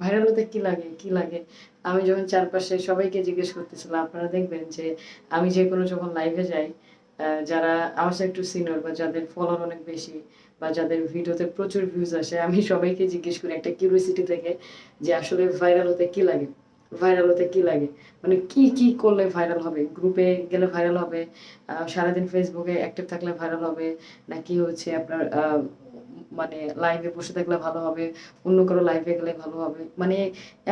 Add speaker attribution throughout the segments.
Speaker 1: Viral হতে কি লাগে কি লাগে? আমি যখন চারপাশে সবাইকে জিজ্ঞেস করতেছিলাম, আপনারা দেখবেন যে আমি যে কোনো যখন লাইভে যাই যারা আমার সাথে একটু সিনিয়র বা যাদের ফলোয়ার অনেক বেশি বা যাদের ভিডিওতে প্রচুর ভিউজ আসে, আমি সবাইকে জিজ্ঞেস করি একটা কিউরিয়াসিটি থেকে যে আসলে ভাইরাল হতে কি লাগে? ভাইরাল হতে কি লাগে? মানে কি কি করলে ভাইরাল হবে? গ্রুপে গেলে ভাইরাল হবে? সারাদিন ফেসবুকে অ্যাক্টিভ থাকলে ভাইরাল হবে? নাকি হচ্ছে আপনার মানে লাইভে বসে থাকলে ভালো হবে, অন্য কোনো লাইভে গেলে ভালো হবে। মানে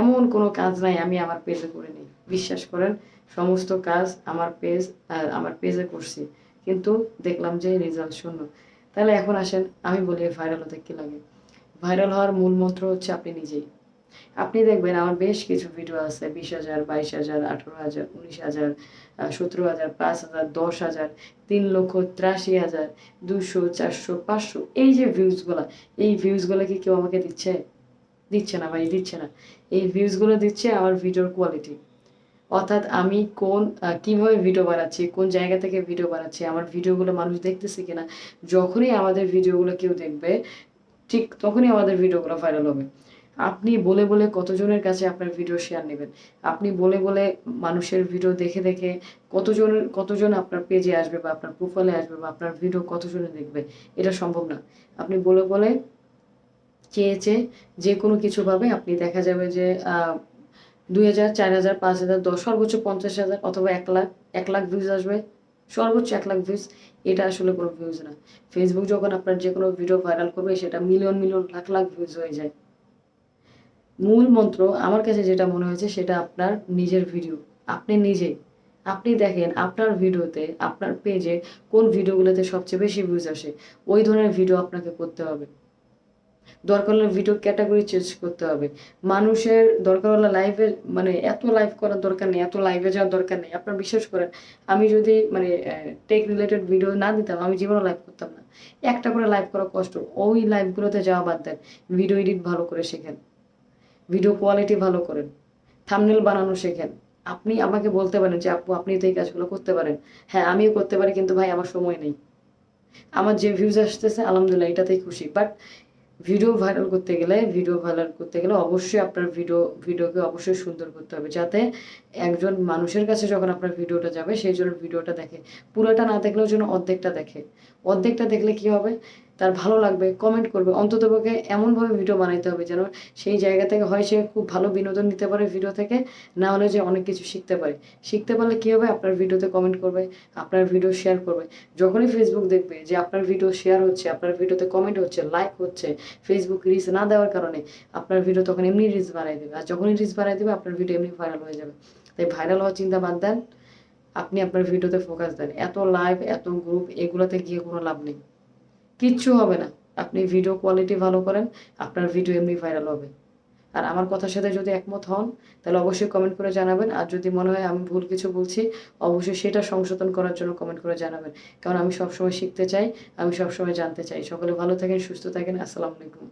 Speaker 1: এমন কোনো কাজ নাই আমি আমার পেজে করে নিই বিশ্বাস করেন, সমস্ত কাজ আমার পেজ আমার পেজে করছি। কিন্তু দেখলাম যে রেজাল্ট শূন্য। তাহলে এখন আসেন, আমি বলি ভাইরাল হতে কি লাগে? ভাইরাল হওয়ার মূল মন্ত্র হচ্ছে আপনি নিজেই। আপনি দেখবেন আমার বেশ কিছু ভিডিও আছে, বিশ হাজার, বাইশ হাজার, আঠারো হাজার, উনিশ হাজার সতেরো হাজার, পাঁচ হাজার, দশ হাজার, তিন লক্ষ ত্রাশি হাজার দুশো চারশো, পাঁচশো, এই যে ভিউজগুলো এই ভিউজগুলো কি কেউ আমাকে দিচ্ছে? দিচ্ছে না ভাই দিচ্ছে না। এই ভিউজগুলো দিচ্ছে আমার ভিডিওর কোয়ালিটি অর্থাৎ আমি কোন কীভাবে ভিডিও বানাচ্ছি, কোন জায়গা থেকে ভিডিও বানাচ্ছি, আমার ভিডিওগুলো মানুষ দেখতেছে কিনা, যখনই আমাদের ভিডিওগুলো কেউ দেখবে, ঠিক তখনই আমাদের ভিডিওগুলো ভাইরাল হবে। আপনি বলে বলে কতজনের কাছে আপনার ভিডিও শেয়ার নেবেন? আপনি বলে বলে মানুষের ভিডিও দেখে দেখে কতজন কতজন আপনার পেজে আসবে বা আপনার প্রোফাইলে আসবে বা আপনার ভিডিও কতজনে দেখবে? এটা সম্ভব না। আপনি বলে বলে চেয়ে চেয়ে যে কোনো কিছুভাবে আপনি দেখা যাবে যে দুই হাজার, চার হাজার, পাঁচ হাজার, দশ, সর্বোচ্চ পঞ্চাশ হাজার অথবা এক লাখ এক লাখ ভিউজ আসবে। সর্বোচ্চ এক লাখ ভিউজ এটা আসলে কোনো ভিউজ না। ফেসবুক যখন আপনার যে কোনো ভিডিও ভাইরাল করবে, সেটা million million lakh lakh views হয়ে যায়। মূল মন্ত্র আমার কাছে যেটা মনে হয়েছে সেটা আপনার নিজের ভিডিও আপনি নিজে, আপনি দেখেন আপনার ভিডিওতে আপনার পেজে কোন ভিডিওগুলোতে সবচেয়ে বেশি ভিউজ আসে, ওই ধরনের ভিডিও আপনাকে করতে হবে। দরকার হলে ভিডিও ক্যাটাগরি চেঞ্জ করতে হবে। মানুষের দরকার হলে লাইভে মানে এত লাইভ করার দরকার নেই, এত লাইভে যাওয়ার দরকার নেই। আপনার বিশ্বাস করেন, আমি যদি মানে টেক রিলেটেড ভিডিও না দিতাম, আমি জীবনে লাইভ করতাম না। একটা করে লাইভ করা কষ্ট, ওই লাইভগুলোতে যাওয়া বাদ দেন। ভিডিও এডিট ভালো করে শেখেন। ভিডিও কোয়ালিটি ভালো করেন। থামনেল বানানো শেখেন। আপনি আমাকে বলতে পারেন যে, আপু, আপনি তো এই কাজগুলো করতে পারেন। হ্যাঁ আমিও করতে পারি, কিন্তু ভাই, আমার সময় নেই। আমার যে ভিউজ আসতেছে, আলহামদুলিল্লাহ, এটাতেই খুশি। বাট ভিডিও ভাইরাল করতে গেলে ভিডিও ভাইরাল করতে গেলে অবশ্যই আপনার ভিডিও ভিডিওকে অবশ্যই সুন্দর করতে হবে। যাতে একজন মানুষের কাছে যখন আপনার ভিডিওটা যাবে, সেই জন্য ভিডিওটা দেখে। পুরোটা না দেখলেও যেন অর্ধেকটা দেখে। অর্ধেকটা দেখলে কি হবে? তার ভালো লাগবে কমেন্ট করবে। অন্ততপক্ষে এমনভাবে ভিডিও বানাইতে হবে যেন সেই জায়গা থেকে হয় সে খুব ভালো বিনোদন নিতে পারে ভিডিও থেকে, না হলে যে অনেক কিছু শিখতে পারে। শিখতে পারলে কী হবে? আপনার ভিডিওতে কমেন্ট করবে, আপনার ভিডিও শেয়ার করবে। যখনই ফেসবুক দেখবে যে আপনার ভিডিও শেয়ার হচ্ছে, আপনার ভিডিওতে কমেন্ট হচ্ছে লাইক হচ্ছে ফেসবুক রিচ না দেওয়ার কারণে আপনার ভিডিও তখন এমনি রিচ বাড়াই দেবে। আর যখনই রিচ বাড়াই দেবে, আপনার ভিডিও এমনি ভাইরাল হয়ে যাবে। তাই ভাইরাল হওয়ার চিন্তা বাদ দেন, আপনি আপনার ভিডিওতে ফোকাস দেন। এত লাইভ এত গ্রুপ এগুলোতে গিয়ে কোনো লাভ নেই। কিচ্ছু হবে না। আপনি ভিডিও কোয়ালিটি ভালো করেন, আপনার ভিডিও এমনি ভাইরাল হবে। আর আমার কথার সাথে যদি একমত হন, তাহলে অবশ্যই কমেন্ট করে জানাবেন। আর যদি মনে হয় আমি ভুল কিছু বলছি, অবশ্যই সেটা সংশোধন করার জন্য কমেন্ট করে জানাবেন। কারণ আমি সবসময় শিখতে চাই, আমি সবসময় জানতে চাই। সকলে ভালো থাকেন, সুস্থ থাকেন। আসসালামু আলাইকুম।